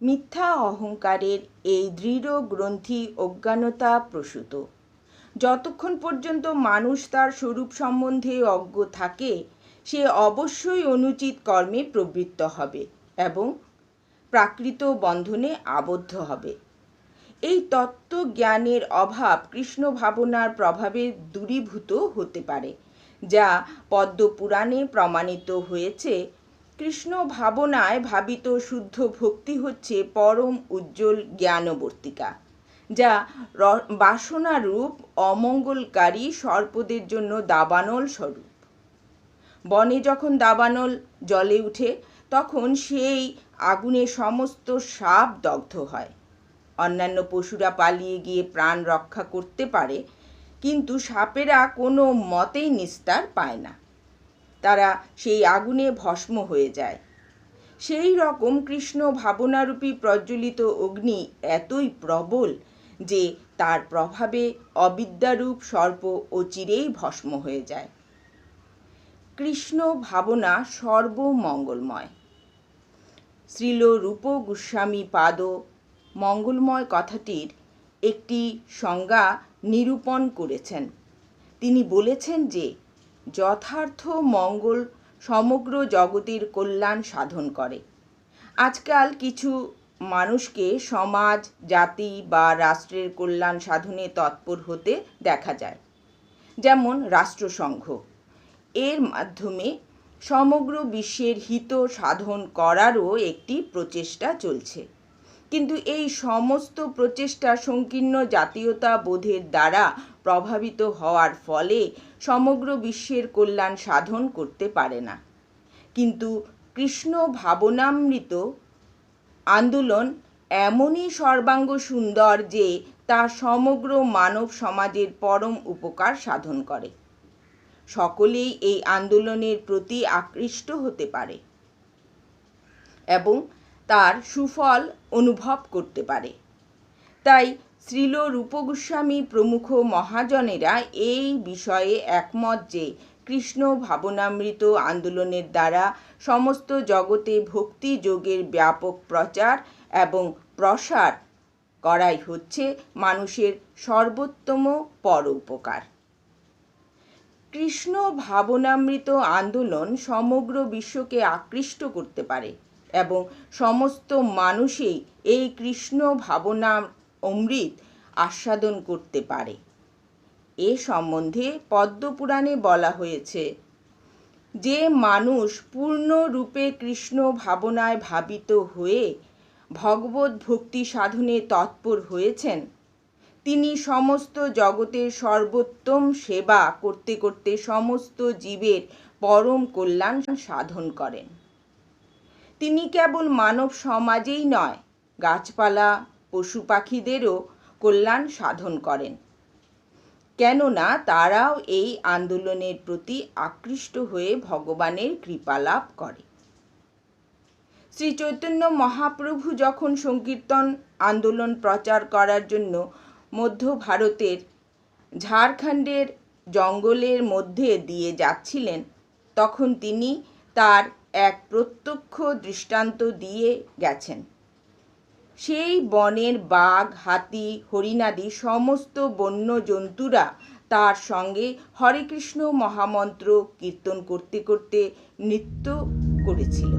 মিথ্যা অহংকারের এই দৃঢ় গ্রন্থি অজ্ঞানতা প্রসূত। যতক্ষণ পর্যন্ত মানুষ তার স্বরূপ সম্বন্ধে অজ্ঞ থাকে, সে অবশ্যই অনুচিত কর্মে প্রবৃত্ত হবে এবং প্রাকৃত বন্ধনে আবদ্ধ হবে। এই তত্ত্ব জ্ঞানের অভাব কৃষ্ণ ভাবনার প্রভাবে দূরীভূত হতে পারে, যা পদ্ম পুরাণে প্রমাণিত হয়েছে কৃষ্ণ ভাবনায় ভাবিত শুদ্ধ ভক্তি হচ্ছে পরম উজ্জ্বল জ্ঞানবর্তিকা, যা বাসনারূপ অমঙ্গলকারী সর্পদের জন্য দাবানল স্বরূপ। বনে যখন দাবানল জলে উঠে, তখন সেই আগুনে সমস্ত সাপ দগ্ধ হয়। অন্যান্য পশুরা পালিয়ে গিয়ে প্রাণ রক্ষা করতে পারে, কিন্তু সাপেরা কোনো মতেই নিস্তার পায় না। তারা সেই আগুনে ভস্ম হয়ে যায়। সেই রকম কৃষ্ণ ভাবনারূপী প্রজ্বলিত অগ্নি এতই প্রবল যে তার প্রভাবে অবিদ্যারূপ সর্প ও চিরেই ভস্ম হয়ে যায়। কৃষ্ণ ভাবনা সর্বমঙ্গলময়। শ্রীল রূপ গোস্বামী পাদ মঙ্গলময় কথাটির একটি সংজ্ঞা নিরূপণ করেছেন। তিনি বলেছেন যে যথার্থ মঙ্গল সমগ্র জগতের কল্যাণ সাধন করে। আজকাল কিছু মানুষকে সমাজ, জাতি বা রাষ্ট্রের কল্যাণ সাধনে তৎপর হতে দেখা যায়। যেমন রাষ্ট্রসংঘ। এর মাধ্যমে সমগ্র বিশ্বের হিত সাধন করারও একটি প্রচেষ্টা চলছে। কিন্তু এই সমস্ত প্রচেষ্টা সংকীর্ণ জাতীয়তা বোধের দ্বারা প্রভাবিত হওয়ার ফলে সমগ্র বিশ্বের কল্যাণ সাধন করতে পারে না। কিন্তু কৃষ্ণ ভাবনামৃত আন্দোলন এমনই সর্বাঙ্গ সুন্দর যে তা সমগ্র মানব সমাজের পরম উপকার সাধন করে। সকলেই এই আন্দোলনের প্রতি আকৃষ্ট হতে পারে এবং তার সুফল অনুভব করতে পারে। তাই শ্রীল রূপগোস্বামী প্রমুখ মহাজনেরা এই বিষয়ে একমত যে কৃষ্ণ ভাবনামৃত আন্দোলনের দ্বারা সমস্ত জগতে ভক্তি যোগের ব্যাপক প্রচার এবং প্রসার করাই হচ্ছে মানুষের সর্বোত্তম পর উপকার। কৃষ্ণ ভাবনামৃত আন্দোলন সমগ্র বিশ্বকে আকৃষ্ট করতে পারে এবং সমস্ত মানুষই এই কৃষ্ণ ভাবনা অমৃত আস্বাদন করতে পারে। এ সম্বন্ধে পদ্মপুরাণে বলা হয়েছে, যে মানুষ পূর্ণরূপে কৃষ্ণ ভাবনায় ভাবিত হয়ে ভগবত ভক্তি সাধনে তৎপর হয়েছেন, তিনি সমস্ত জগতের সর্বোত্তম সেবা করতে করতে সমস্ত জীবের পরম কল্যাণ সাধন করেন। তিনি কেবল মানব সমাজেই নয়, গাছপালা পশু পাখিদেরও কল্যাণ সাধন করেন। কেননা তারাও এই আন্দোলনের প্রতি আকৃষ্ট হয়ে ভগবানের কৃপা লাভ করে। শ্রী চৈতন্য মহাপ্রভু যখন সংকীর্তন আন্দোলন প্রচার করার জন্য মধ্য ভারতের ঝাড়খণ্ডের জঙ্গলের মধ্যে দিয়ে যাচ্ছিলেন, তখন তিনি তার এক প্রত্যক্ষ দৃষ্টান্ত দিয়ে গেছেন। সেই বনের বাঘ, হাতি, হরিণাদি সমস্ত বন্য জন্তুরা তার সঙ্গে হরে কৃষ্ণ মহামন্ত্র কীর্তন করতে করতে নৃত্য করেছিল।